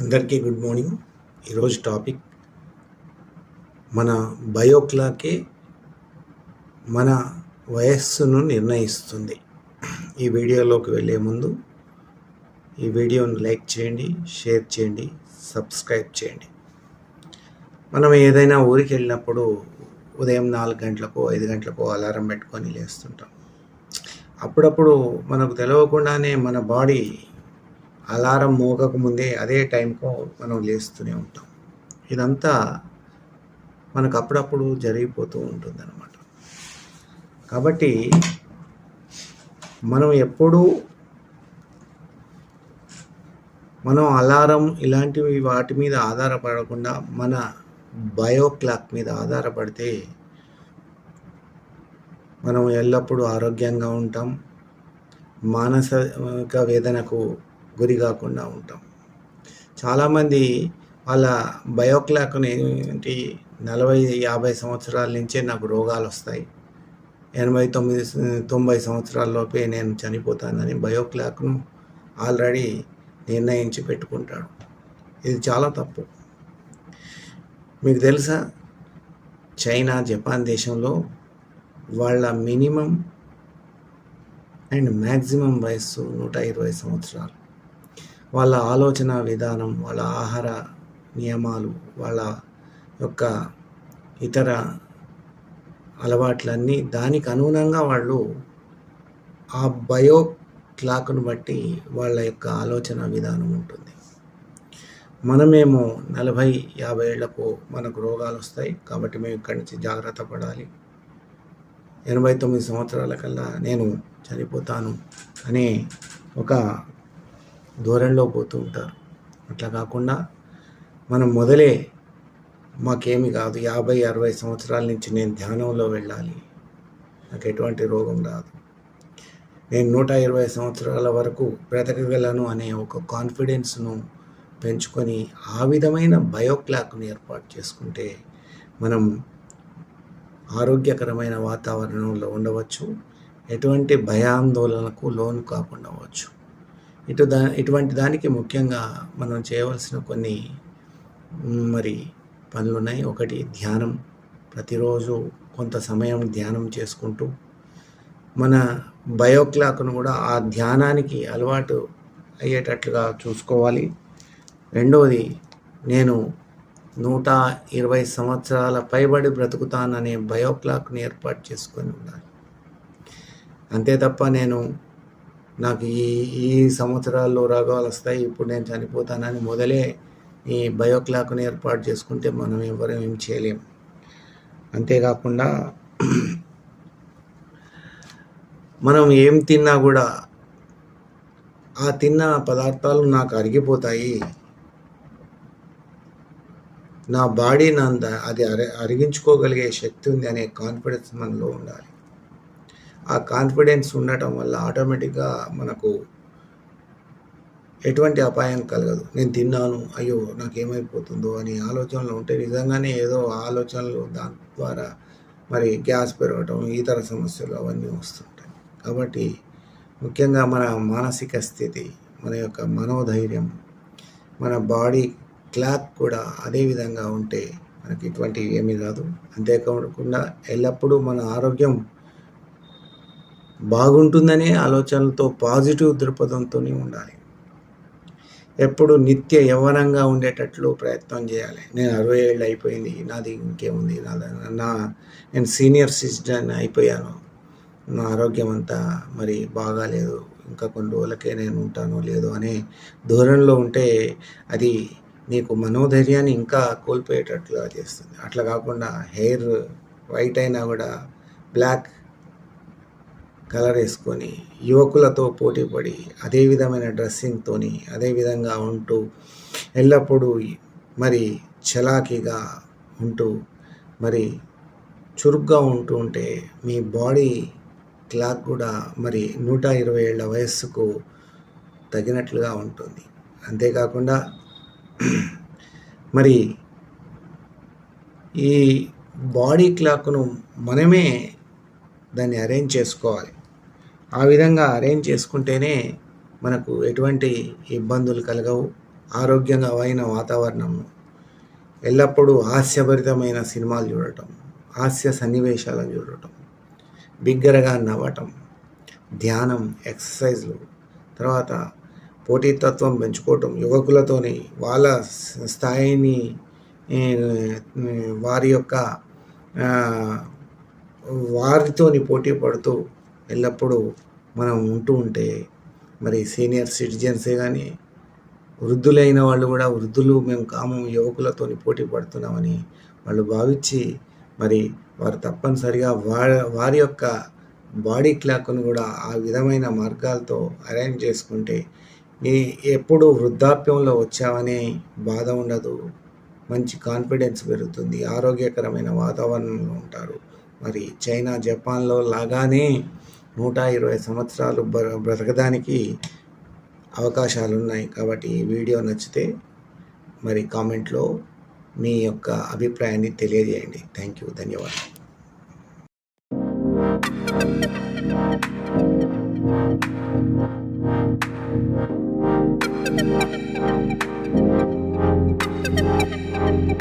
అందరికీ good morning. ఈరోజు topic మన బయోక్లాకే మన వయస్సును నిర్ణయిస్తుంది. ఈ వీడియోలోకి వెళ్ళే ముందు ఈ వీడియోను లైక్ చేయండి షేర్ చేయండి సబ్స్క్రైబ్ చేయండి. మనం ఏదైనా ఊరికి వెళ్ళినప్పుడు ఉదయం నాలుగు గంటలకు ఐదు గంటలకు అలారం పెట్టుకొని లేస్తుంటాం. అప్పుడప్పుడు మనకు తెలియకుండానే మన బాడీ అలారం మోగక ముందే అదే టైంకు మనం లేస్తూనే ఉంటాం. ఇదంతా మనకు అప్పుడప్పుడు జరిగిపోతూ ఉంటుందన్నమాట. కాబట్టి మనం ఎప్పుడూ మనం అలారం ఇలాంటివి వాటి మీద ఆధారపడకుండా మన బయో క్లాక్ మీద ఆధారపడితే మనం ఎల్లప్పుడూ ఆరోగ్యంగా ఉంటాం. మానసిక వేదనకు గురి కాకుండా ఉంటాం. చాలామంది వాళ్ళ బయోక్లాక్ని ఏంటి నలభై యాభై సంవత్సరాల నుంచే నాకు రోగాలు వస్తాయి. ఎనభై తొమ్మిది తొంభై సంవత్సరాల్లోపే నేను చనిపోతానని బయోక్లాక్ను ఆల్రెడీ నిర్ణయించి పెట్టుకుంటాడు. ఇది చాలా తప్పు. మీకు తెలుసా? చైనా జపాన్ దేశంలో వాళ్ళ మినిమం అండ్ మ్యాక్సిమం వయస్సు నూట ఇరవై సంవత్సరాలు. వాళ్ళ ఆలోచన విధానం వాళ్ళ ఆహార నియమాలు వాళ్ళ యొక్క ఇతర అలవాట్లన్నీ దానికి అనుగుణంగా వాళ్ళు ఆ బయో క్లాక్ను బట్టి వాళ్ళ యొక్క ఆలోచన విధానం ఉంటుంది. మనమేమో నలభై యాభై ఏళ్ళకు మనకు రోగాలు వస్తాయి కాబట్టి మేము ఇక్కడి నుంచి జాగ్రత్త పడాలి. ఎనభై తొమ్మిది సంవత్సరాల కల్లా నేను చనిపోతాను అనే ఒక ధోరణిలో పోతూ ఉంటారు. అట్లా కాకుండా మనం మొదలే మాకేమి కాదు. యాభై అరవై సంవత్సరాల నుంచి నేను ధ్యానంలో వెళ్ళాలి. నాకు ఎటువంటి రోగం రాదు. నేను నూట ఇరవై సంవత్సరాల వరకు బ్రతకగలను అనే ఒక కాన్ఫిడెన్స్ను పెంచుకొని ఆ విధమైన బయోక్లాక్ను ఏర్పాటు చేసుకుంటే మనం ఆరోగ్యకరమైన వాతావరణంలో ఉండవచ్చు. ఎటువంటి భయాందోళనకు లోను కాకుండా అవ్వచ్చు ఇటు దా ఇటువంటి దానికి ముఖ్యంగా మనం చేయవలసిన కొన్ని మరి పనులు ఉన్నాయి ఒకటి ధ్యానం. ప్రతిరోజు కొంత సమయం ధ్యానం చేసుకుంటూ మన బయోక్లాక్ను కూడా ఆ ధ్యానానికి అలవాటు అయ్యేటట్లుగా చూసుకోవాలి. రెండవది నేను నూట ఇరవై సంవత్సరాల పైబడి బ్రతుకుతాననే బయోక్లాక్ని ఏర్పాటు చేసుకొని ఉండాలి అంతే తప్ప నేను నాకు ఈ ఈ సంవత్సరాల్లో రోగాలు వస్తాయి ఇప్పుడు నేను చనిపోతానని మొదలే ఈ బయోక్లాక్ని ఏర్పాటు చేసుకుంటే మనం ఎవరు ఏం చేయలేం. అంతేకాకుండా మనం ఏం తిన్నా కూడా ఆ తిన్న పదార్థాలు నాకు అరిగిపోతాయి. నా బాడీ నంద అది అరి అరిగించుకోగలిగే శక్తి ఉంది అనే కాన్ఫిడెన్స్ మనలో ఉండాలి. ఆ కాన్ఫిడెన్స్ ఉండటం వల్ల ఆటోమేటిక్గా మనకు ఎటువంటి అపాయం కలగదు. నేను తిన్నాను అయ్యో నాకేమైపోతుందో అని ఆలోచనలు ఉంటే నిజంగానే ఏదో ఆలోచనలు దాని ద్వారా మరి గ్యాస్ పెరగటం ఇతర సమస్యలు అవన్నీ వస్తుంటాయి. కాబట్టి ముఖ్యంగా మన మానసిక స్థితి మన యొక్క మనోధైర్యం మన బాడీ క్లాక్ కూడా అదే విధంగా ఉంటే మనకి ఇటువంటివి ఏమీ రాదు. అంతేకాకుండా ఎల్లప్పుడూ మన ఆరోగ్యం బాగుంటుందనే ఆలోచనలతో పాజిటివ్ దృక్పథంతోనే ఉండాలి. ఎప్పుడు నిత్య యవ్వనంగా ఉండేటట్లు ప్రయత్నం చేయాలి. నేను అరవై ఏళ్ళు అయిపోయింది నాది ఇంకేముంది నా నా నేను సీనియర్ సిటిజన్ అయిపోయాను. నా ఆరోగ్యం అంతా మరి బాగాలేదు. ఇంకా కొన్ని రోజులకే నేను ఉంటానో లేదో అనే ధోరణిలో ఉంటే అది నీకు మనోధైర్యాన్ని ఇంకా కోల్పోయేటట్లుగా చేస్తుంది. అట్లా కాకుండా హెయిర్ వైట్ అయినా కూడా బ్లాక్ కలర్ వేసుకొని యువకులతో పోటీపడి అదే విధమైన డ్రెస్సింగ్తో అదే విధంగా ఉంటూ ఎల్లప్పుడూ మరి చలాకీగా ఉంటూ మరి చురుగ్గా ఉంటూ ఉంటే మీ బాడీ క్లాక్ కూడా మరి నూట ఇరవై ఏళ్ళ వయస్సుకు తగినట్లుగా ఉంటుంది. అంతేకాకుండా మరి ఈ బాడీ క్లాక్ను మనమే దాన్ని అరేంజ్ చేసుకోవాలి. ఆ విధంగా అరేంజ్ చేసుకుంటేనే మనకు ఎటువంటి ఇబ్బందులు కలగవు. ఆరోగ్యంగా అయిన వాతావరణం ఎల్లప్పుడూ హాస్యభరితమైన సినిమాలు చూడటం హాస్య సన్నివేశాలను చూడటం బిగ్గరగా నవ్వటం ధ్యానం ఎక్సర్సైజ్లు తర్వాత పోటీతత్వం పెంచుకోవటం యువకులతోని వాళ్ళ స్థాయిని వారి యొక్క వారితోని పోటీ పడుతూ ఎల్లప్పుడూ మనం ఉంటూ ఉంటే మరి సీనియర్ సిటిజన్సే కానీ వృద్ధులైన వాళ్ళు కూడా వృద్ధులు మేము కాము యువకులతోని పోటీ పడుతున్నామని వాళ్ళు భావించి మరి వారు తప్పనిసరిగా వారి వారి యొక్క బాడీ క్లాక్ను కూడా ఆ విధమైన మార్గాలతో అరేంజ్ చేసుకుంటే ఏ ఎప్పుడు వృద్ధాప్యంలో వచ్చావనే బాధ ఉండదు. మంచి కాన్ఫిడెన్స్ పెరుగుతుంది. ఆరోగ్యకరమైన వాతావరణంలో ఉంటారు. మరి చైనా జపాన్లో లాగానే నూట ఇరవై సంవత్సరాలు బ్ర- బ్రతకడానికి అవకాశాలు ఉన్నాయి కాబట్టి ఈ వీడియో నచ్చితే మరి కామెంట్లో మీ యొక్క అభిప్రాయాన్ని తెలియజేయండి. Thank you. ధన్యవాదాలు. Thank you. ハハハハ!